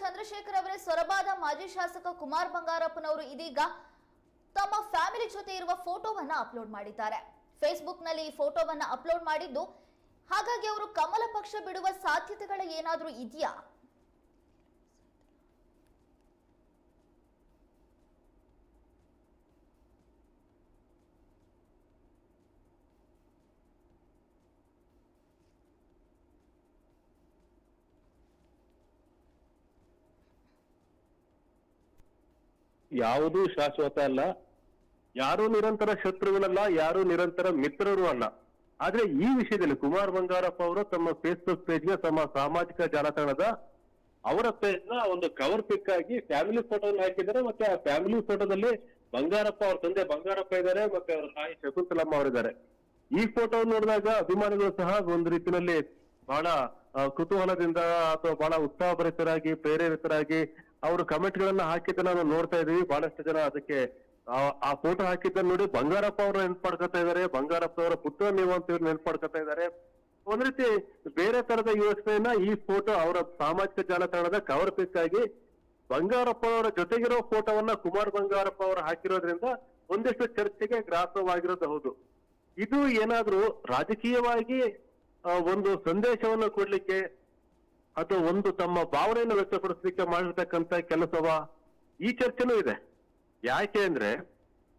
ಚಂದ್ರಶೇಖರ್ ಅವರೇ ಸೊರಬಾದ ಮಾಜಿ ಶಾಸಕ ಕುಮಾರ್ ಬಂಗಾರಪ್ಪನವರು ಇದೀಗ ತಮ್ಮ ಫ್ಯಾಮಿಲಿ ಜೊತೆ ಇರುವ ಫೋಟೋವನ್ನ ಅಪ್ಲೋಡ್ ಮಾಡಿದ್ದಾರೆ. ಫೇಸ್ಬುಕ್ನಲ್ಲಿ ಈ ಫೋಟೋವನ್ನ ಅಪ್ಲೋಡ್ ಮಾಡಿದ್ದು, ಹಾಗಾಗಿ ಅವರು ಕಮಲ ಪಕ್ಷ ಬಿಡುವ ಸಾಧ್ಯತೆಗಳು ಏನಾದರೂ ಇದೆಯಾ? ಯಾವುದೂ ಶಾಶ್ವತ ಅಲ್ಲ. ಯಾರು ನಿರಂತರ ಶತ್ರುಗಳಲ್ಲ, ಯಾರು ನಿರಂತರ ಮಿತ್ರರು ಅಲ್ಲ. ಆದ್ರೆ ಈ ವಿಷಯದಲ್ಲಿ ಕುಮಾರ್ ಬಂಗಾರಪ್ಪ ಅವರು ತಮ್ಮ ಫೇಸ್ಬುಕ್ ಪೇಜ್ಗೆ ತಮ್ಮ ಸಾಮಾಜಿಕ ಜಾಲತಾಣದ ಅವರ ಪೇಜ್ ಒಂದು ಕವರ್ ಪಿಕ್ ಆಗಿ ಫ್ಯಾಮಿಲಿ ಫೋಟೋ ಹಾಕಿದ್ದಾರೆ. ಮತ್ತೆ ಆ ಫ್ಯಾಮಿಲಿ ಫೋಟೋದಲ್ಲಿ ಬಂಗಾರಪ್ಪ ಅವ್ರ ತಂದೆ ಬಂಗಾರಪ್ಪ ಇದ್ದಾರೆ, ಮತ್ತೆ ಅವರ ತಾಯಿ ಶಕುಂತಲಮ್ಮ ಅವರಿದ್ದಾರೆ. ಈ ಫೋಟೋ ನೋಡಿದಾಗ ಅಭಿಮಾನಿಗಳು ಸಹ ಒಂದು ರೀತಿಯಲ್ಲಿ ಬಹಳ ಕುತೂಹಲದಿಂದ ಅಥವಾ ಬಹಳ ಉತ್ಸಾಹಭರಿತರಾಗಿ, ಪ್ರೇರೇಪಿತರಾಗಿ ಅವರು ಕಮೆಂಟ್ ಗಳನ್ನ ಹಾಕಿದ್ದನ್ನ ನಾವು ನೋಡ್ತಾ ಇದೀವಿ ಬಹಳಷ್ಟು ಜನ ಅದಕ್ಕೆ, ಆ- ಆ ಫೋಟೋ ಹಾಕಿದ್ದನ್ನ ನೋಡಿ ಬಂಗಾರಪ್ಪ ಅವ್ರ ನೆನ್ಪಾಡ್ಕೊತಾ ಇದಾರೆ ಬಂಗಾರಪ್ಪ ಅವರ ಪುತ್ರ ನೀವು ಅಂತ ಇವ್ರು ನೆನ್ಪಾಡ್ಕೊತಾ ಇದಾರೆ ಒಂದ್ ರೀತಿ ಬೇರೆ ತರದ ಯೋಚನೆಯನ್ನ ಈ ಫೋಟೋ ಅವರ ಸಾಮಾಜಿಕ ಜಾಲತಾಣದ ಕವರ್ ಪಿಕ್ ಆಗಿ ಬಂಗಾರಪ್ಪ ಅವರ ಜೊತೆಗಿರೋ ಫೋಟೋವನ್ನ ಕುಮಾರ್ ಬಂಗಾರಪ್ಪ ಅವರು ಹಾಕಿರೋದ್ರಿಂದ ಒಂದಿಷ್ಟು ಚರ್ಚೆಗೆ ಗ್ರಾಸವಾಗಿರೋದು ಹೌದು ಇದು ಏನಾದ್ರೂ ರಾಜಕೀಯವಾಗಿ ಒಂದು ಸಂದೇಶವನ್ನು ಕೊಡ್ಲಿಕ್ಕೆ ಅಥವಾ ಒಂದು ತಮ್ಮ ಭಾವನೆಯನ್ನು ವ್ಯಕ್ತಪಡಿಸಲಿಕ್ಕೆ ಮಾಡಿರ್ತಕ್ಕಂತ ಕೆಲಸವ ಈ ಚರ್ಚೆನೂ ಇದೆ. ಯಾಕೆ ಅಂದ್ರೆ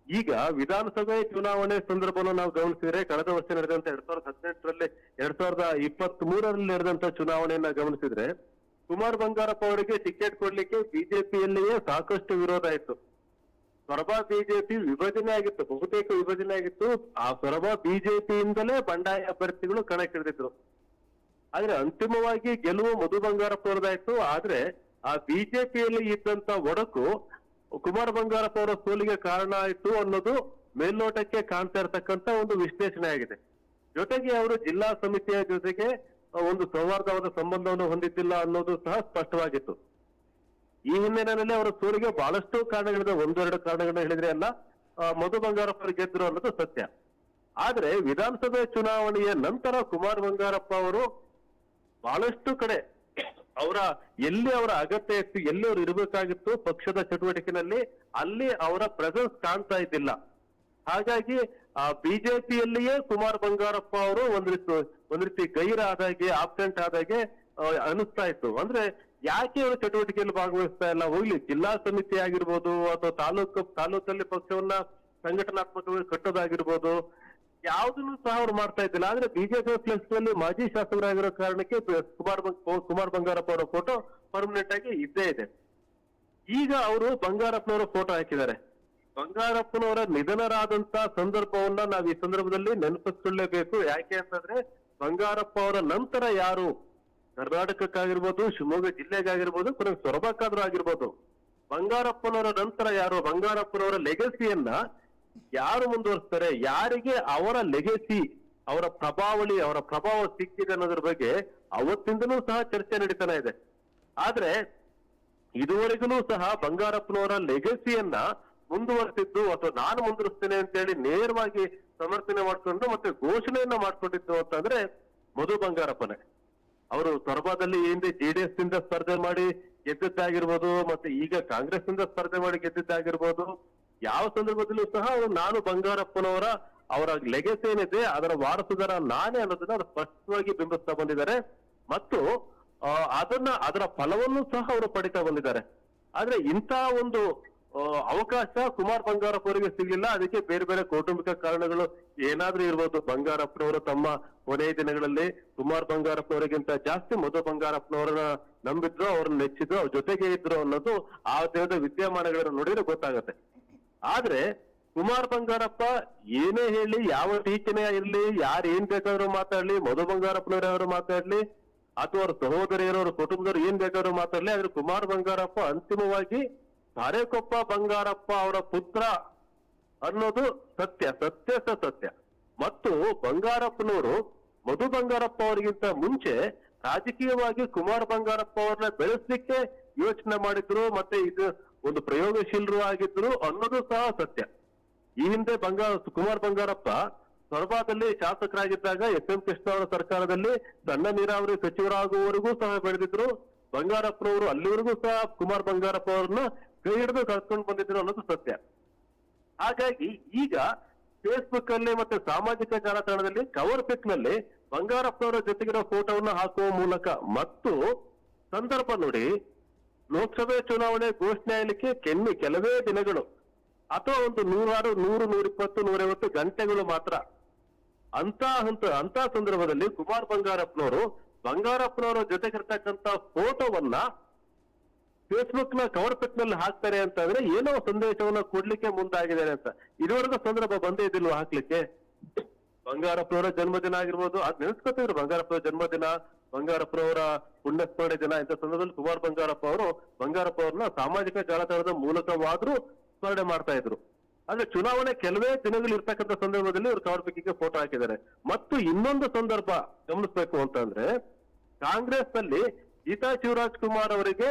ಈಗ ವಿಧಾನಸಭೆ ಚುನಾವಣೆ ಸಂದರ್ಭವನ್ನು ನಾವು ಗಮನಿಸಿದ್ರೆ ಕಳೆದ ವರ್ಷ ನಡೆದಂತ ಎರಡ್ ಸಾವಿರದ ಹದಿನೆಂಟರಲ್ಲಿ, ಎರಡ್ ಸಾವಿರದ ಇಪ್ಪತ್ತ್ ಮೂರರಲ್ಲಿ ನಡೆದಂತ ಚುನಾವಣೆಯನ್ನ ಗಮನಿಸಿದ್ರೆ ಕುಮಾರ್ ಬಂಗಾರಪ್ಪ ಅವರಿಗೆ ಟಿಕೆಟ್ ಕೊಡ್ಲಿಕ್ಕೆ ಬಿಜೆಪಿಯಲ್ಲಿಯೇ ಸಾಕಷ್ಟು ವಿರೋಧ ಇತ್ತು. ಸೊರಬ ಬಿಜೆಪಿ ವಿಭಜನೆ ಆಗಿತ್ತು, ಬಹುತೇಕ ವಿಭಜನೆ ಆಗಿತ್ತು. ಆ ಸೊರಬ ಬಿಜೆಪಿಯಿಂದಲೇ ಬಂಡಾಯ ಅಭ್ಯರ್ಥಿಗಳು ಕಣಕ್ಕಿಳಿದಿದ್ರು. ಆದ್ರೆ ಅಂತಿಮವಾಗಿ ಗೆಲುವು ಮಧು ಬಂಗಾರಪ್ಪ ಅವರದಾಯ್ತು ಆದ್ರೆ ಆ ಬಿಜೆಪಿಯಲ್ಲಿ ಇದ್ದಂತ ಒಡಕು ಕುಮಾರ್ ಬಂಗಾರಪ್ಪ ಅವರ ಸೋಲಿಗೆ ಕಾರಣ ಆಯ್ತು ಅನ್ನೋದು ಮೇಲ್ನೋಟಕ್ಕೆ ಕಾಣ್ತಾ ಇರತಕ್ಕಂತ ಒಂದು ವಿಶ್ಲೇಷಣೆ ಆಗಿದೆ. ಜೊತೆಗೆ ಅವರು ಜಿಲ್ಲಾ ಸಮಿತಿಯ ಜೊತೆಗೆ ಒಂದು ಸೌಹಾರ್ದವಾದ ಸಂಬಂಧವನ್ನು ಹೊಂದಿದ್ದಿಲ್ಲ ಅನ್ನೋದು ಸಹ ಸ್ಪಷ್ಟವಾಗಿತ್ತು. ಈ ಹಿನ್ನೆಲೆಯಲ್ಲಿ ಅವರ ಸೋಲಿಗೆ ಬಹಳಷ್ಟು ಕಾರಣಗಳಿದೆ. ಒಂದೆರಡು ಕಾರಣಗಳನ್ನ ಹೇಳಿದ್ರೆ ಅಲ್ಲ ಮಧು ಬಂಗಾರಪ್ಪ ಗೆದ್ರು ಅನ್ನೋದು ಸತ್ಯ. ಆದ್ರೆ ವಿಧಾನಸಭೆ ಚುನಾವಣೆಯ ನಂತರ ಕುಮಾರ್ ಬಂಗಾರಪ್ಪ ಅವರು ಬಹಳಷ್ಟು ಕಡೆ ಅವರ, ಎಲ್ಲಿ ಅವರ ಅಗತ್ಯ ಇತ್ತು, ಎಲ್ಲಿ ಅವರು ಇರಬೇಕಾಗಿತ್ತು, ಪಕ್ಷದ ಚಟುವಟಿಕೆನಲ್ಲಿ ಅಲ್ಲಿ ಅವರ ಪ್ರೆಸೆನ್ಸ್ ಕಾಣ್ತಾ ಇದ್ದಿಲ್ಲ. ಹಾಗಾಗಿ, ಆ, ಬಿಜೆಪಿಯಲ್ಲಿಯೇ ಕುಮಾರ್ ಬಂಗಾರಪ್ಪ ಅವರು ಒಂದ್ ರೀತಿ ಒಂದ್ ರೀತಿ ಗೈರಾದಾಗೆ ಆಬ್ಸೆಂಟ್ ಆದಾಗೆ ಅನಿಸ್ತಾ ಇತ್ತು. ಅಂದ್ರೆ ಯಾಕೆ ಅವರು ಚಟುವಟಿಕೆಯಲ್ಲಿ ಭಾಗವಹಿಸ್ತಾ ಇಲ್ಲ? ಹೋಗ್ಲಿ, ಜಿಲ್ಲಾ ಸಮಿತಿ ಆಗಿರ್ಬೋದು ಅಥವಾ ತಾಲೂಕು, ತಾಲೂಕಲ್ಲಿ ಪಕ್ಷವನ್ನ ಸಂಘಟನಾತ್ಮಕವಾಗಿ ಕಟ್ಟೋದಾಗಿರ್ಬೋದು ಯಾವುದನ್ನು ಸಹ ಅವ್ರು ಮಾಡ್ತಾ ಇದ್ದಿಲ್ಲ. ಆದ್ರೆ ಬಿಜೆಪಿ ಪ್ಲಸ್ನಲ್ಲಿ ಮಾಜಿ ಶಾಸಕರಾಗಿರೋ ಕಾರಣಕ್ಕೆ ಕುಮಾರ್ ಕುಮಾರ್ ಬಂಗಾರಪ್ಪ ಅವರ ಫೋಟೋ ಪರ್ಮನೆಂಟ್ ಆಗಿ ಇದ್ದೇ ಇದೆ. ಈಗ ಅವರು ಬಂಗಾರಪ್ಪನವರ ಫೋಟೋ ಹಾಕಿದ್ದಾರೆ. ಬಂಗಾರಪ್ಪನವರ ನಿಧನರಾದಂತ ಸಂದರ್ಭವನ್ನ ನಾವು ಈ ಸಂದರ್ಭದಲ್ಲಿ ನೆನಪಿಸ್ಕೊಳ್ಳೇಬೇಕು. ಯಾಕೆ ಅಂತಂದ್ರೆ ಬಂಗಾರಪ್ಪ ಅವರ ನಂತರ ಯಾರು? ಕರ್ನಾಟಕಕ್ಕಾಗಿರ್ಬೋದು, ಶಿವಮೊಗ್ಗ ಜಿಲ್ಲೆಗಾಗಿರ್ಬೋದು, ಕೊನೆಗೆ ಸೊರಬಕ್ಕಾದ್ರೂ ಆಗಿರ್ಬೋದು. ಬಂಗಾರಪ್ಪನವರ ನಂತರ ಯಾರು? ಬಂಗಾರಪ್ಪನವರ ಲೆಗಸಿಯನ್ನ ಯಾರು ಮುಂದುವರಿಸ್ತಾರೆ? ಯಾರಿಗೆ ಅವರ ಲೆಗೆಸಿ ಅವರ ಪ್ರಭಾವಳಿ, ಅವರ ಪ್ರಭಾವ ಸಿಕ್ಕಿದೆ ಅನ್ನೋದ್ರ ಬಗ್ಗೆ ಅವತ್ತಿಂದಲೂ ಸಹ ಚರ್ಚೆ ನಡೀತಾನೆ ಇದೆ. ಆದ್ರೆ ಇದುವರೆಗೂ ಸಹ ಬಂಗಾರಪ್ಪನವರ ಲೆಗಸಿಯನ್ನ ಮುಂದುವರೆಸಿದ್ದು ಅಥವಾ ನಾನು ಮುಂದುವರಿಸ್ತೇನೆ ಅಂತ ಹೇಳಿ ನೇರವಾಗಿ ಸಮರ್ಥನೆ ಮಾಡ್ಕೊಂಡು ಮತ್ತೆ ಘೋಷಣೆಯನ್ನ ಮಾಡ್ಕೊಂಡಿದ್ದು ಅಂತಂದ್ರೆ ಮಧು ಬಂಗಾರಪ್ಪನೇ. ಅವರು ಸೊರಬಾದಲ್ಲಿ ಹಿಂದೆ ಜೆಡಿಎಸ್ನಿಂದ ಸ್ಪರ್ಧೆ ಮಾಡಿ ಗೆದ್ದಿದ್ದಾಗಿರ್ಬೋದು, ಮತ್ತೆ ಈಗ ಕಾಂಗ್ರೆಸ್ನಿಂದ ಸ್ಪರ್ಧೆ ಮಾಡಿ ಗೆದ್ದಿದ್ದಾಗಿರ್ಬೋದು. ಯಾವ ಸಂದರ್ಭದಲ್ಲೂ ಸಹ ಅವರು ನಾನು ಬಂಗಾರಪ್ಪನವರ ಅವರ ಲೆಗಸಿ ಏನಿದೆ, ಅದರ ವಾರಸುದಾರ ನಾನೇ ಅನ್ನೋದನ್ನ ಅವರು ಸ್ಪಷ್ಟವಾಗಿ ಬಿಂಬಿಸ್ತಾ ಬಂದಿದ್ದಾರೆ. ಮತ್ತು ಅದನ್ನ, ಅದರ ಫಲವನ್ನು ಸಹ ಅವರು ಪಡಿತಾ ಬಂದಿದ್ದಾರೆ. ಆದ್ರೆ ಇಂಥ ಒಂದು ಅವಕಾಶ ಕುಮಾರ್ ಬಂಗಾರಪ್ಪ ಅವರಿಗೆ ಸಿಗಲಿಲ್ಲ. ಅದಕ್ಕೆ ಬೇರೆ ಬೇರೆ ಕೌಟುಂಬಿಕ ಕಾರಣಗಳು ಏನಾದ್ರೂ ಇರ್ಬೋದು. ಬಂಗಾರಪ್ಪನವರು ತಮ್ಮ ಕೊನೆಯ ದಿನಗಳಲ್ಲಿ ಕುಮಾರ್ ಬಂಗಾರಪ್ಪನವರಿಗಿಂತ ಜಾಸ್ತಿ ಮಧು ಬಂಗಾರಪ್ಪನವರನ್ನ ನಂಬಿದ್ರು, ಅವ್ರನ್ನ ನೆಚ್ಚಿದ್ರು, ಅವ್ರ ಜೊತೆಗೆ ಇದ್ರು ಅನ್ನೋದು ಆ ದಿನದ ವಿದ್ಯಮಾನಗಳನ್ನು ನೋಡಿದ್ರೆ ಗೊತ್ತಾಗತ್ತೆ. ಆದ್ರೆ ಕುಮಾರ್ ಬಂಗಾರಪ್ಪ ಏನೇ ಹೇಳಿ, ಯಾವ ಟೀಚನೆ ಇರಲಿ ಯಾರು ಏನ್ ಬೇಕಾದ್ರೂ ಮಾತಾಡ್ಲಿ, ಮಧು ಬಂಗಾರಪ್ಪನವರವರು ಮಾತಾಡ್ಲಿ, ಅಥವಾ ಅವ್ರ ಸಹೋದರಿಯರು ಅವ್ರ ಕುಟುಂಬದವ್ರು ಏನ್ ಬೇಕಾದ್ರೂ ಮಾತಾಡ್ಲಿ, ಆದ್ರೆ ಕುಮಾರ್ ಬಂಗಾರಪ್ಪ ಅಂತಿಮವಾಗಿ ತಾರೇಕೊಪ್ಪ ಬಂಗಾರಪ್ಪ ಅವರ ಪುತ್ರ ಅನ್ನೋದು ಸತ್ಯ ಸತ್ಯ ಸತ್ಯ. ಮತ್ತು ಬಂಗಾರಪ್ಪನವರು ಮಧು ಬಂಗಾರಪ್ಪ ಅವರಿಗಿಂತ ಮುಂಚೆ ರಾಜಕೀಯವಾಗಿ ಕುಮಾರ್ ಬಂಗಾರಪ್ಪ ಅವ್ರನ್ನ ಬೆಳೆಸ್ಲಿಕ್ಕೆ ಯೋಚನೆ ಮಾಡಿದ್ರು, ಮತ್ತೆ ಇದು ಒಂದು ಪ್ರಯೋಗಶೀಲರು ಆಗಿದ್ರು ಅನ್ನೋದು ಸಹ ಸತ್ಯ. ಈ ಹಿಂದೆ ಬಂಗಾರ ಕುಮಾರ್ ಬಂಗಾರಪ್ಪ ಸೊರಬಾದಲ್ಲಿ ಶಾಸಕರಾಗಿದ್ದಾಗ ಎಸ್ ಎಂ ಕೃಷ್ಣ ಅವರ ಸರ್ಕಾರದಲ್ಲಿ ಸಣ್ಣ ನೀರಾವರಿ ಸಚಿವರಾಗುವವರೆಗೂ ಸಹ ಬೆಳೆದಿದ್ರು. ಬಂಗಾರಪ್ಪನವರು ಅಲ್ಲಿವರೆಗೂ ಸಹ ಕುಮಾರ್ ಬಂಗಾರಪ್ಪ ಅವ್ರನ್ನ ಕೈ ಹಿಡಿದು ಕರ್ಕೊಂಡು ಬಂದಿದ್ರು ಅನ್ನೋದು ಸತ್ಯ. ಹಾಗಾಗಿ ಈಗ ಫೇಸ್ಬುಕ್ ಅಲ್ಲಿ ಮತ್ತೆ ಸಾಮಾಜಿಕ ಜಾಲತಾಣದಲ್ಲಿ ಕವರ್ ಪಿಕ್ನಲ್ಲಿ ಬಂಗಾರಪ್ಪನವರ ಜೊತೆಗಿರೋ ಫೋಟೋವನ್ನು ಹಾಕುವ ಮೂಲಕ ಮತ್ತು ಸಂದರ್ಭ ನೋಡಿ ಲೋಕಸಭೆ ಚುನಾವಣೆ ಘೋಷಣೆ ಆಗಲಿಕ್ಕೆ ಕೆಮ್ಮಿ ಕೆಲವೇ ದಿನಗಳು. ಅಥವಾ ಒಂದು ನೂರಾರು, ನೂರು, ನೂರಿಪ್ಪತ್ತು, ನೂರೈವತ್ತು ಗಂಟೆಗಳು ಮಾತ್ರ. ಅಂತ ಹಂತ ಅಂತ ಸಂದರ್ಭದಲ್ಲಿ ಕುಮಾರ್ ಬಂಗಾರಪ್ಪನವರು, ಬಂಗಾರಪ್ಪನವರ ಜೊತೆಗಿರ್ತಕ್ಕಂತ ಫೋಟೋವನ್ನ ಫೇಸ್ಬುಕ್ನ ಕವರ್ ಪಿಕ್ನಲ್ಲಿ ಹಾಕ್ತಾರೆ ಅಂತಂದ್ರೆ ಏನೋ ಸಂದೇಶವನ್ನ ಕೊಡ್ಲಿಕ್ಕೆ ಮುಂದಾಗಿದ್ದಾರೆ ಅಂತ. ಇದುವರೆಗೂ ಸಂದರ್ಭ ಬಂದೇ ಇದಿಲ್ವಾ ಹಾಕ್ಲಿಕ್ಕೆ? ಬಂಗಾರಪ್ಪನವರ ಜನ್ಮದಿನ ಆಗಿರ್ಬೋದು, ಅದ್ ನೆನೆಸ್ಕೊತಿದ್ರು ಬಂಗಾರಪ್ಪನವರ ಜನ್ಮದಿನ, ಬಂಗಾರಪ್ಪನವರ ಪುಣ್ಯಸ್ಮರಣೆ ದಿನ ಇಂಥ ಸಂದರ್ಭದಲ್ಲಿ ಕುಮಾರ್ ಬಂಗಾರಪ್ಪ ಅವರು ಬಂಗಾರಪ್ಪ ಅವ್ರನ್ನ ಸಾಮಾಜಿಕ ಜಾಲತಾಣದ ಮೂಲಕವಾದ್ರೂ ಸ್ಮರಣೆ ಮಾಡ್ತಾ ಇದ್ರು. ಆದ್ರೆ ಚುನಾವಣೆ ಕೆಲವೇ ದಿನಗಳು ಇರ್ತಕ್ಕಂಥ ಸಂದರ್ಭದಲ್ಲಿ ಇವರು ಕವರ್ ಪಿಕ್ಕಿಗೆ ಫೋಟೋ ಹಾಕಿದ್ದಾರೆ. ಮತ್ತು ಇನ್ನೊಂದು ಸಂದರ್ಭ ಗಮನಿಸ್ಬೇಕು ಅಂತಂದ್ರೆ ಕಾಂಗ್ರೆಸ್ನಲ್ಲಿ ಗೀತಾ ಶಿವರಾಜ್ ಕುಮಾರ್ ಅವರಿಗೆ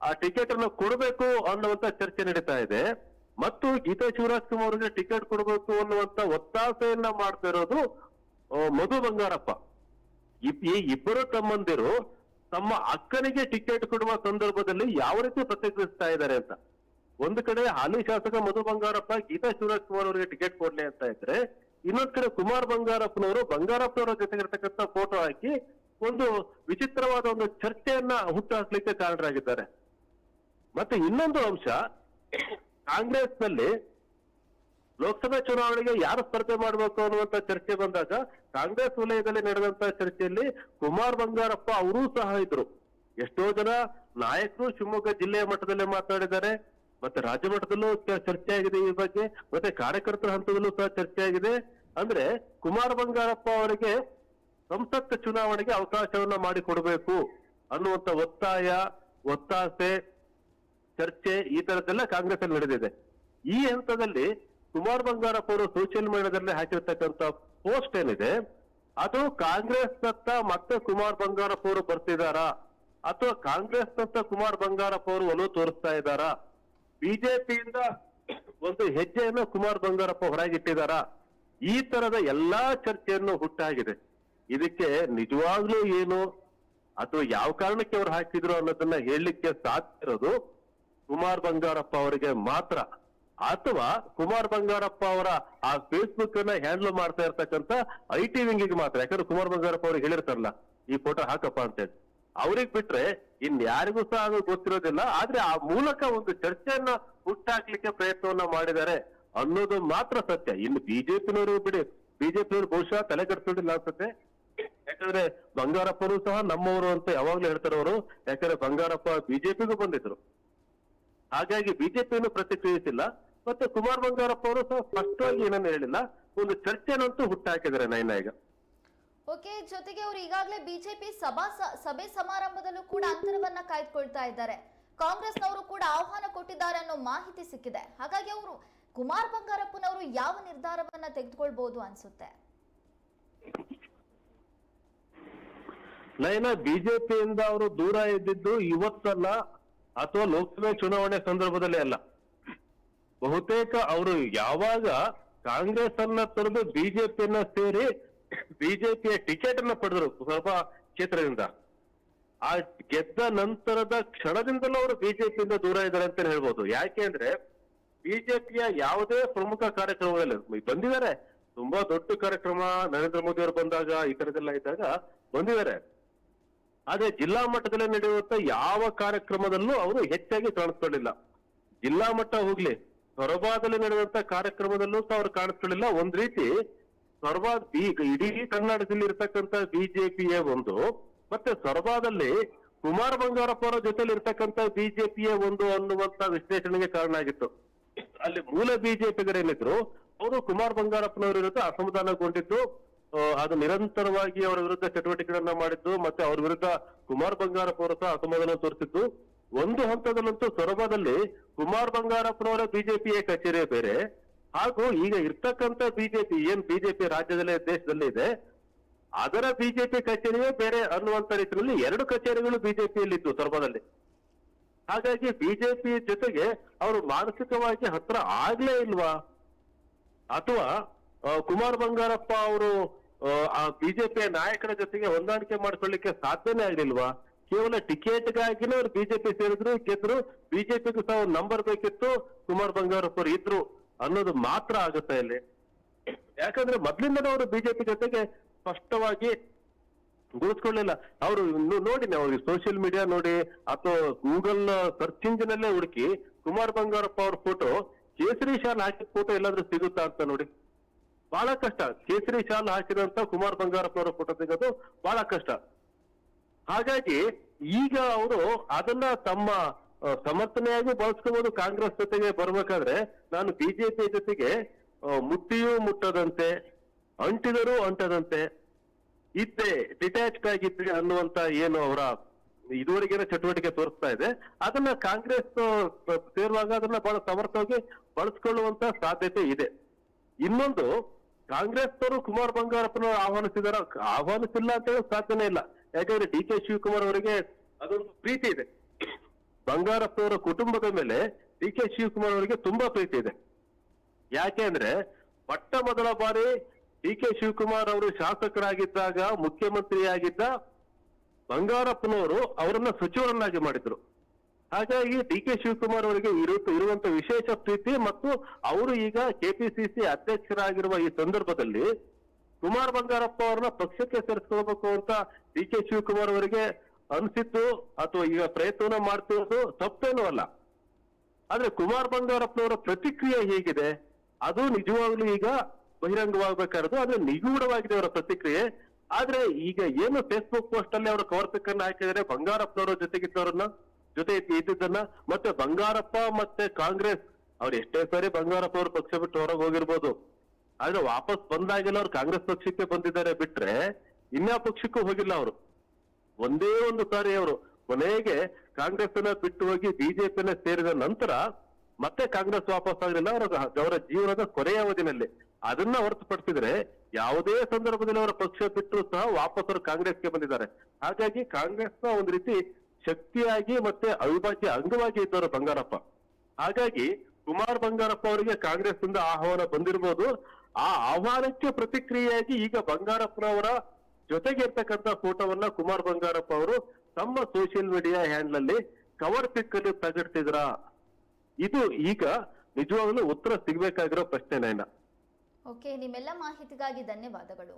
ಆ ಟಿಕೆಟ್ ಅನ್ನು ಕೊಡಬೇಕು ಅನ್ನುವಂತ ಚರ್ಚೆ ನಡೀತಾ ಇದೆ. ಮತ್ತು ಗೀತಾ ಶಿವರಾಜ್ಕುಮಾರ್ ಅವರಿಗೆ ಟಿಕೆಟ್ ಕೊಡಬೇಕು ಅನ್ನುವಂತ ಒತ್ತಾಸೆಯನ್ನ ಮಾಡ್ತಾ ಇರೋದು ಮಧು ಬಂಗಾರಪ್ಪ. ಈ ಇಬ್ಬರು ತಮ್ಮಂದಿರು ತಮ್ಮ ಅಕ್ಕನಿಗೆ ಟಿಕೆಟ್ ಕೊಡುವ ಸಂದರ್ಭದಲ್ಲಿ ಯಾವ ರೀತಿ ಪ್ರತಿಕ್ರಿಯಿಸ್ತಾ ಇದ್ದಾರೆ ಅಂತ. ಒಂದು ಕಡೆ ಹಾಲಿ ಶಾಸಕ ಮಧು ಬಂಗಾರಪ್ಪ ಗೀತಾ ಶಿವರಾಜ್ ಕುಮಾರ್ ಅವರಿಗೆ ಟಿಕೆಟ್ ಕೊಡ್ಲಿ ಅಂತ ಇದ್ರೆ, ಇನ್ನೊಂದ್ ಕಡೆ ಕುಮಾರ್ ಬಂಗಾರಪ್ಪನವರು ಬಂಗಾರಪ್ಪನವರ ಜೊತೆಗಿರ್ತಕ್ಕಂಥ ಫೋಟೋ ಹಾಕಿ ಒಂದು ವಿಚಿತ್ರವಾದ ಒಂದು ಚರ್ಚೆಯನ್ನ ಹುಟ್ಟು ಹಾಕ್ಲಿಕ್ಕೆ ಕಾರಣರಾಗಿದ್ದಾರೆ. ಮತ್ತೆ ಇನ್ನೊಂದು ಅಂಶ ಕಾಂಗ್ರೆಸ್ನಲ್ಲಿ ಲೋಕಸಭೆ ಚುನಾವಣೆಗೆ ಯಾರು ಸ್ಪರ್ಧೆ ಮಾಡಬೇಕು ಅನ್ನುವಂತ ಚರ್ಚೆ ಬಂದಾಗ ಕಾಂಗ್ರೆಸ್ ವಲಯದಲ್ಲಿ ನಡೆದಂತ ಚರ್ಚೆಯಲ್ಲಿ ಕುಮಾರ್ ಬಂಗಾರಪ್ಪ ಅವರೂ ಸಹ ಇದ್ರು. ಎಷ್ಟೋ ಜನ ನಾಯಕರು ಶಿವಮೊಗ್ಗ ಜಿಲ್ಲೆಯ ಮಟ್ಟದಲ್ಲೇ ಮಾತಾಡಿದ್ದಾರೆ, ಮತ್ತೆ ರಾಜ್ಯ ಮಟ್ಟದಲ್ಲೂ ಚರ್ಚೆ ಆಗಿದೆ ಈ ಬಗ್ಗೆ, ಮತ್ತೆ ಕಾರ್ಯಕರ್ತರ ಹಂತದಲ್ಲೂ ಸಹ ಚರ್ಚೆ ಆಗಿದೆ. ಅಂದ್ರೆ ಕುಮಾರ್ ಬಂಗಾರಪ್ಪ ಅವರಿಗೆ ಸಂಸತ್ ಚುನಾವಣೆಗೆ ಅವಕಾಶವನ್ನ ಮಾಡಿಕೊಡಬೇಕು ಅನ್ನುವಂತ ಒತ್ತಾಯ, ಒತ್ತಾಸೆ ಚರ್ಚೆ ಈ ತರದ್ದೆಲ್ಲ ಕಾಂಗ್ರೆಸ್ ಅಲ್ಲಿ ನಡೆದಿದೆ. ಈ ಹಂತದಲ್ಲಿ ಕುಮಾರ್ ಬಂಗಾರಪ್ಪ ಅವರು ಸೋಷಿಯಲ್ ಮೀಡಿಯಾದಲ್ಲಿ ಹಾಕಿರ್ತಕ್ಕಂತ ಪೋಸ್ಟ್ ಏನಿದೆ, ಅದು ಕಾಂಗ್ರೆಸ್ ನತ್ತ ಮತ್ತೆ ಕುಮಾರ್ ಬಂಗಾರಪ್ಪ ಅವರು ಬರ್ತಿದಾರಾ? ಅಥವಾ ಕಾಂಗ್ರೆಸ್ ನತ್ತ ಕುಮಾರ್ ಬಂಗಾರಪ್ಪ ಅವರು ಒಲವು ತೋರಿಸ್ತಾ ಇದ್ದಾರಾ ಬಿಜೆಪಿಯಿಂದ ಒಂದು ಹೆಜ್ಜೆಯನ್ನು ಕುಮಾರ್ ಬಂಗಾರಪ್ಪ ಹೊರಗಿಟ್ಟಿದಾರಾ? ಈ ತರದ ಎಲ್ಲಾ ಚರ್ಚೆಯನ್ನು ಹುಟ್ಟಾಗಿದೆ. ಇದಕ್ಕೆ ನಿಜವಾಗ್ಲೂ ಏನು? ಅಥವಾ ಯಾವ ಕಾರಣಕ್ಕೆ ಅವ್ರು ಹಾಕಿದ್ರು ಅನ್ನೋದನ್ನ ಹೇಳಲಿಕ್ಕೆ ಸಾಧ್ಯ ಇರೋದು ಕುಮಾರ್ ಬಂಗಾರಪ್ಪ ಅವರಿಗೆ ಮಾತ್ರ. ಅಥವಾ ಕುಮಾರ್ ಬಂಗಾರಪ್ಪ ಅವರ ಆ ಫೇಸ್ಬುಕ್ ಅನ್ನ ಹ್ಯಾಂಡಲ್ ಮಾಡ್ತಾ ಇರ್ತಕ್ಕಂತ ಐ ಟಿ ವಿಂಗಿಗೆ ಮಾತ್ರ. ಯಾಕಂದ್ರೆ ಕುಮಾರ್ ಬಂಗಾರಪ್ಪ ಅವ್ರಿಗೆ ಹೇಳಿರ್ತಾರಲ್ಲ, ಈ ಫೋಟೋ ಹಾಕಪ್ಪ ಅಂತೇಳಿ. ಅವ್ರಿಗೆ ಬಿಟ್ರೆ ಇನ್ ಯಾರಿಗೂ ಸಹ ಅದು ಗೊತ್ತಿರೋದಿಲ್ಲ, ಆದ್ರೆ ಆ ಮೂಲಕ ಒಂದು ಚರ್ಚೆಯನ್ನ ಹುಟ್ಟಾಕ್ಲಿಕ್ಕೆ ಪ್ರಯತ್ನವನ್ನ ಮಾಡಿದ್ದಾರೆ ಅನ್ನೋದು ಮಾತ್ರ ಸತ್ಯ. ಇನ್ನು ಬಿಜೆಪಿನವರು ಬಿಡಿ ಬಿಜೆಪಿಯವರು ಬಹುಶಃ ತಲೆ ಕೆಡಿಸೋದಿಲ್ಲ ಅನ್ಸುತ್ತೆ. ಯಾಕಂದ್ರೆ ಬಂಗಾರಪ್ಪರು ಸಹ ನಮ್ಮವರು ಅಂತ ಯಾವಾಗ್ಲೂ ಹೇಳ್ತಾರವರು. ಯಾಕಂದ್ರೆ ಬಂಗಾರಪ್ಪ ಬಿಜೆಪಿಗೂ ಬಂದಿದ್ರು. ಹಾಗಾಗಿ ಬಿಜೆಪಿಯನ್ನು ಪ್ರತಿಕ್ರಿಯಿಸಿಲ್ಲ. ಮತ್ತು ಕುಮಾರ್ ಬಂಗಾರಪ್ಪ ಅವರು ಸಹ ಸ್ಪಷ್ಟವಾಗಿ ಏನನ್ನು ಹೇಳಿಲ್ಲ. ಒಂದು ಚರ್ಚೆನಂತೂ ಹುಟ್ಟಾಕಿದ್ದಾರೆ ನೈನಾ ಈಗ ಓಕೆ ಜೊತೆಗೆ ಅವರು ಈಗಾಗಲೇ ಬಿಜೆಪಿ ಸಭಾ ಸಭೆ ಸಮಾರಂಭದಲ್ಲೂ ಕೂಡ ಅಂತರವನ್ನ ಕಾಯ್ದುಕೊಳ್ತಾ ಇದ್ದಾರೆ. ಕಾಂಗ್ರೆಸ್ನವರು ಕೂಡ ಆಹ್ವಾನ ಕೊಟ್ಟಿದ್ದಾರೆ ಅನ್ನೋ ಮಾಹಿತಿ ಸಿಕ್ಕಿದೆ. ಹಾಗಾಗಿ ಅವರು ಕುಮಾರ್ ಬಂಗಾರಪ್ಪನವರು ಯಾವ ನಿರ್ಧಾರವನ್ನ ತೆಗೆದುಕೊಳ್ಬಹುದು ಅನ್ಸುತ್ತೆ? ನಯನ ಬಿಜೆಪಿಯಿಂದ ಅವರು ದೂರ ಇದ್ದಿದ್ದು ಇವತ್ತಲ್ಲ. ಅಥವಾ ಲೋಕಸಭೆ ಚುನಾವಣೆ ಸಂದರ್ಭದಲ್ಲಿ ಅಲ್ಲ. ಬಹುತೇಕ ಅವರು ಯಾವಾಗ ಕಾಂಗ್ರೆಸ್ ಅನ್ನ ತೊರೆದು ಬಿಜೆಪಿಯನ್ನ ಸೇರಿ ಬಿಜೆಪಿಯ ಟಿಕೆಟ್ ಅನ್ನ ಪಡೆದರು ಸ್ವಲ್ಪ ಕ್ಷೇತ್ರದಿಂದ. ಆ ಗೆದ್ದ ನಂತರದ ಕ್ಷಣದಿಂದಲೂ ಅವರು ಬಿಜೆಪಿಯಿಂದ ದೂರ ಇದ್ದಾರೆ ಅಂತ ಹೇಳ್ಬೋದು. ಯಾಕೆ ಅಂದ್ರೆ ಬಿಜೆಪಿಯ ಯಾವುದೇ ಪ್ರಮುಖ ಕಾರ್ಯಕ್ರಮಗಳಲ್ಲಿ ಬಂದಿದ್ದಾರೆ. ತುಂಬಾ ದೊಡ್ಡ ಕಾರ್ಯಕ್ರಮ ನರೇಂದ್ರ ಮೋದಿ ಅವರು ಬಂದಾಗ ಈ ತರದೆಲ್ಲ ಇದ್ದಾಗ ಬಂದಿದ್ದಾರೆ. ಆದ್ರೆ ಜಿಲ್ಲಾ ಮಟ್ಟದಲ್ಲಿ ನಡೆಯುವಂತ ಯಾವ ಕಾರ್ಯಕ್ರಮದಲ್ಲೂ ಅವರು ಹೆಚ್ಚಾಗಿ ಕಾಣಿಸ್ಕೊಳ್ಳಿಲ್ಲ ಜಿಲ್ಲಾ ಮಟ್ಟ ಹೋಗ್ಲಿ, ಸೊರಬಾದಲ್ಲಿ ನಡೆದಂತ ಕಾರ್ಯಕ್ರಮದಲ್ಲೂ ಸಹ ಅವ್ರು ಕಾಣಿಸ್ಕೊಳ್ಳಿಲ್ಲ ಒಂದ್ ರೀತಿ ಸೊರಬಾ ಈಗ ಇಡೀ ಕರ್ನಾಟಕದಲ್ಲಿ ಇರ್ತಕ್ಕಂತ ಬಿಜೆಪಿಯ ಒಂದು, ಮತ್ತೆ ಸೊರಬಾದಲ್ಲಿ ಕುಮಾರ್ ಬಂಗಾರಪ್ಪ ಅವರ ಜೊತೆಲಿ ಇರ್ತಕ್ಕಂತ ಬಿಜೆಪಿಯ ಒಂದು ಅನ್ನುವಂತ ವಿಶ್ಲೇಷಣೆಗೆ ಕಾರಣ ಆಗಿತ್ತು. ಅಲ್ಲಿ ಮೂಲ ಬಿಜೆಪಿಗರೇನಿದ್ರು ಅವರು ಕುಮಾರ್ ಬಂಗಾರಪ್ಪನವರ ಜೊತೆ ಅಸಮಾಧಾನಗೊಂಡಿದ್ದು ಅದು ನಿರಂತರವಾಗಿ ಅವರ ವಿರುದ್ಧ ಚಟುವಟಿಕೆಗಳನ್ನ ಮಾಡಿದ್ದು, ಮತ್ತೆ ಅವ್ರ ವಿರುದ್ಧ ಕುಮಾರ್ ಬಂಗಾರಪ್ಪ ಸಹ ಅಸಮಾಧಾನ ತೋರಿಸಿದ್ದು. ಒಂದು ಹಂತದಲ್ಲಂತೂ ಸೊರಬದಲ್ಲಿ ಕುಮಾರ್ ಬಂಗಾರಪ್ಪನವರ ಬಿಜೆಪಿಯ ಕಚೇರಿ ಬೇರೆ. ಹಾಗೂ ಈಗ ಇರ್ತಕ್ಕಂತ ಬಿಜೆಪಿ, ಏನ್ ಬಿಜೆಪಿ ರಾಜ್ಯದಲ್ಲೇ, ದೇಶದಲ್ಲಿ ಇದೆ, ಅದರ ಬಿಜೆಪಿ ಕಚೇರಿಯೇ ಬೇರೆ ಅನ್ನುವಂತ ರೀತಿಯಲ್ಲಿ ಎರಡು ಕಚೇರಿಗಳು ಬಿಜೆಪಿಯಲ್ಲಿ ಇದ್ದು ಸೊರಬದಲ್ಲಿ. ಹಾಗಾಗಿ ಬಿಜೆಪಿ ಜೊತೆಗೆ ಅವರು ಮಾನಸಿಕವಾಗಿ ಹತ್ರ ಆಗ್ಲೇ ಇಲ್ವಾ? ಅಥವಾ ಕುಮಾರ್ ಬಂಗಾರಪ್ಪ ಅವರು ಆ ಬಿಜೆಪಿಯ ನಾಯಕರ ಜೊತೆಗೆ ಹೊಂದಾಣಿಕೆ ಮಾಡ್ಕೊಳ್ಳಿಕ್ಕೆ ಸಾಧ್ಯನೇ ಆಗ್ಲಿಲ್ವಾ? ಕೇವಲ ಟಿಕೆಟ್ಗಾಗಿನೂ ಅವ್ರು ಬಿಜೆಪಿ ಸೇರಿದ್ರು ಗೆದ್ರು ಬಿಜೆಪಿಗೂ ಸಹ ನಂಬರ್ ಬೇಕಿತ್ತು, ಕುಮಾರ್ ಬಂಗಾರಪ್ಪ ಅವರು ಇದ್ರು ಅನ್ನೋದು ಮಾತ್ರ ಆಗುತ್ತೆ ಇಲ್ಲಿ ಯಾಕಂದ್ರೆ ಮೊದ್ಲಿಂದನೂ ಅವರು ಬಿಜೆಪಿ ಜೊತೆಗೆ ಸ್ಪಷ್ಟವಾಗಿ ಗುರುತಿಸ್ಕೊಳ್ಳಿಲ್ಲ. ಅವರು ನೋಡಿ, ನಾವು ಸೋಷಿಯಲ್ ಮೀಡಿಯಾ ನೋಡಿ, ಅಥವಾ ಗೂಗಲ್ ಸರ್ಚ್ ಇಂಜಿನ್ ಅಲ್ಲೇ ಹುಡುಕಿ ಕುಮಾರ್ ಬಂಗಾರಪ್ಪ ಅವ್ರ ಫೋಟೋ ಕೇಸರಿ ಶಾಲ್ ಹಾಕಿದ ಫೋಟೋ ಎಲ್ಲಾದ್ರೂ ಸಿಗುತ್ತಾ ಅಂತ ನೋಡಿ. ಬಹಳ ಕಷ್ಟ. ಕೇಸರಿ ಶಾಲ್ ಹಾಕಿದಂತ ಕುಮಾರ್ ಬಂಗಾರಪ್ಪ ಅವರ ಫೋಟೋ ತೆಗೆದು ಬಹಳ ಕಷ್ಟ. ಹಾಗಾಗಿ ಈಗ ಅವರು ಅದನ್ನ ತಮ್ಮ ಸಮರ್ಥನೆಯಾಗಿ ಬಳಸ್ಕೋಬಹುದು ಕಾಂಗ್ರೆಸ್ ಜೊತೆಗೆ ಬರ್ಬೇಕಾದ್ರೆ ನಾನು ಬಿಜೆಪಿ ಜೊತೆಗೆ ಮುಟ್ಟಿಯೂ ಮುಟ್ಟದಂತೆ, ಅಂಟಿದರೂ ಅಂಟದಂತೆ, ಇದ್ದೆ ಡಿಟ್ಯಾಚ್ಡ್ ಆಗಿದ್ದೆ ಅನ್ನುವಂತ ಏನು ಅವರ ಇದುವರೆಗಿನ ಚಟುವಟಿಕೆ ತೋರಿಸ್ತಾ ಇದೆ. ಅದನ್ನ ಕಾಂಗ್ರೆಸ್ ಸೇರುವಾಗ ಅದನ್ನ ಬಹಳ ಸಮರ್ಥವಾಗಿ ಬಳಸ್ಕೊಳ್ಳುವಂತ ಸಾಧ್ಯತೆ ಇದೆ. ಇನ್ನೊಂದು ಕಾಂಗ್ರೆಸ್ನವರು ಕುಮಾರ್ ಬಂಗಾರಪ್ಪನವರು ಆಹ್ವಾನಿಸಿದಾರ. ಆಹ್ವಾನಿಸಿಲ್ಲ ಅಂತ ಹೇಳೋ ಸಾಧ್ಯನೇ ಇಲ್ಲ. ಯಾಕಂದ್ರೆ ಡಿ ಕೆ ಶಿವಕುಮಾರ್ ಅವರಿಗೆ ಅದೊಂದು ಪ್ರೀತಿ ಇದೆ. ಬಂಗಾರಪ್ಪನವರ ಕುಟುಂಬದ ಮೇಲೆ ಡಿ ಕೆ ಶಿವಕುಮಾರ್ ಅವರಿಗೆ ತುಂಬಾ ಪ್ರೀತಿ ಇದೆ. ಯಾಕೆ ಅಂದ್ರೆ ಮೊಟ್ಟ ಮೊದಲ ಬಾರಿ ಡಿ ಕೆ ಶಿವಕುಮಾರ್ ಅವರು ಶಾಸಕರಾಗಿದ್ದಾಗ, ಮುಖ್ಯಮಂತ್ರಿಯಾಗಿದ್ದ ಬಂಗಾರಪ್ಪನವರು ಅವರನ್ನ ಸಚಿವರನ್ನಾಗಿ ಮಾಡಿದ್ರು. ಹಾಗಾಗಿ ಡಿ ಕೆ ಶಿವಕುಮಾರ್ ಅವರಿಗೆ ಇರು, ಇರುವಂತ ವಿಶೇಷ ಪ್ರೀತಿ ಮತ್ತು ಅವರು ಈಗ ಕೆಪಿಸಿಸಿ ಅಧ್ಯಕ್ಷರಾಗಿರುವ ಈ ಸಂದರ್ಭದಲ್ಲಿ ಕುಮಾರ್ ಬಂಗಾರಪ್ಪ ಅವರನ್ನ ಪಕ್ಷಕ್ಕೆ ಸೇರಿಸ್ಕೊಳ್ಬೇಕು ಅಂತ ಡಿ ಕೆ ಶಿವಕುಮಾರ್ ಅವರಿಗೆ ಅನ್ಸಿತ್ತು ಅಥವಾ ಈಗ ಪ್ರಯತ್ನ ಮಾಡ್ತಿರೋದು ತಪ್ಪೇನೂ ಅಲ್ಲ. ಆದ್ರೆ ಕುಮಾರ್ ಬಂಗಾರಪ್ಪನವರ ಪ್ರತಿಕ್ರಿಯೆ ಹೇಗಿದೆ? ಅದು ನಿಜವಾಗ್ಲೂ ಈಗ ಬಹಿರಂಗವಾಗಬೇಕಾರದು ಅದು ನಿಗೂಢವಾಗಿದೆ ಅವರ ಪ್ರತಿಕ್ರಿಯೆ. ಆದ್ರೆ ಈಗ ಏನು ಫೇಸ್ಬುಕ್ ಪೋಸ್ಟ್ ಅಲ್ಲಿ ಅವರ ಕವರ್ ಹಾಕಿದ್ರೆ ಅನ್ನ ಹಾಕಿದರೆ ಬಂಗಾರಪ್ಪನವರ ಜೊತೆಗಿದ್ದವರನ್ನ? ಜೊತೆ ಇದ್ದಿದ್ದನ್ನ ಮತ್ತೆ ಬಂಗಾರಪ್ಪ ಮತ್ತೆ ಕಾಂಗ್ರೆಸ್, ಅವ್ರು ಎಷ್ಟೇ ಸಾರಿ ಬಂಗಾರಪ್ಪ ಅವ್ರ ಪಕ್ಷ ಬಿಟ್ಟು ಹೊರಗೆ ಹೋಗಿರ್ಬೋದು. ಆದ್ರೆ ವಾಪಸ್ ಬಂದಾಗೆಲ್ಲ ಅವ್ರು ಕಾಂಗ್ರೆಸ್ ಪಕ್ಷಕ್ಕೆ ಬಂದಿದ್ದಾರೆ ಬಿಟ್ರೆ ಇನ್ಯಾವ ಪಕ್ಷಕ್ಕೂ ಹೋಗಿಲ್ಲ ಅವರು. ಒಂದೇ ಒಂದು ಸಾರಿ ಅವರು. ಕೊನೆಗೆ ಕಾಂಗ್ರೆಸ್ ಅನ್ನ ಬಿಟ್ಟು ಹೋಗಿ ಬಿಜೆಪಿನ ಸೇರಿದ ನಂತರ ಮತ್ತೆ ಕಾಂಗ್ರೆಸ್ ವಾಪಸ್ ಆಗಲಿಲ್ಲ, ಅವರ ಅವರ ಜೀವನದ ಕೊನೆಯ ಅವಧಿನಲ್ಲಿ. ಅದನ್ನ ಹೊರತುಪಡಿಸಿದ್ರೆ ಯಾವುದೇ ಸಂದರ್ಭದಲ್ಲಿ ಅವರ ಪಕ್ಷ ಬಿಟ್ಟರು ಸಹ ವಾಪಸ್ ಅವರು ಕಾಂಗ್ರೆಸ್ಗೆ ಬಂದಿದ್ದಾರೆ. ಹಾಗಾಗಿ ಕಾಂಗ್ರೆಸ್ನ ಒಂದು ರೀತಿ ಶಕ್ತಿಯಾಗಿ ಮತ್ತೆ ಅವಿಭಾಜ್ಯ ಅಂಗವಾಗಿ ಇದ್ದವರು ಬಂಗಾರಪ್ಪ. ಹಾಗಾಗಿ ಕುಮಾರ್ ಬಂಗಾರಪ್ಪ ಅವರಿಗೆ ಕಾಂಗ್ರೆಸ್ ಇಂದ ಆಹ್ವಾನ ಬಂದಿರಬಹುದು ಆ ಆಹ್ವಾನಕ್ಕೆ ಪ್ರತಿಕ್ರಿಯೆಯಾಗಿ ಈಗ ಬಂಗಾರಪ್ಪನವರ ಜೊತೆಗೆ ಇರ್ತಕ್ಕಂಥ ಫೋಟೋವನ್ನ ಕುಮಾರ್ ಬಂಗಾರಪ್ಪ ಅವರು ತಮ್ಮ ಸೋಷಿಯಲ್ ಮೀಡಿಯಾ ಹ್ಯಾಂಡ್ಲ್ ಅಲ್ಲಿ ಕವರ್ ಪಿಕ್ ಅಲ್ಲಿ ಪ್ರಕಟಿಸಿದ್ರ. ಇದು ಈಗ ನಿಜವಾಗ್ಲೂ ಉತ್ತರ ಸಿಗ್ಬೇಕಾಗಿರೋ ಪ್ರಶ್ನೆ ಓಕೆ, ನಿಮ್ಮೆಲ್ಲ ಮಾಹಿತಿಗಾಗಿ ಧನ್ಯವಾದಗಳು.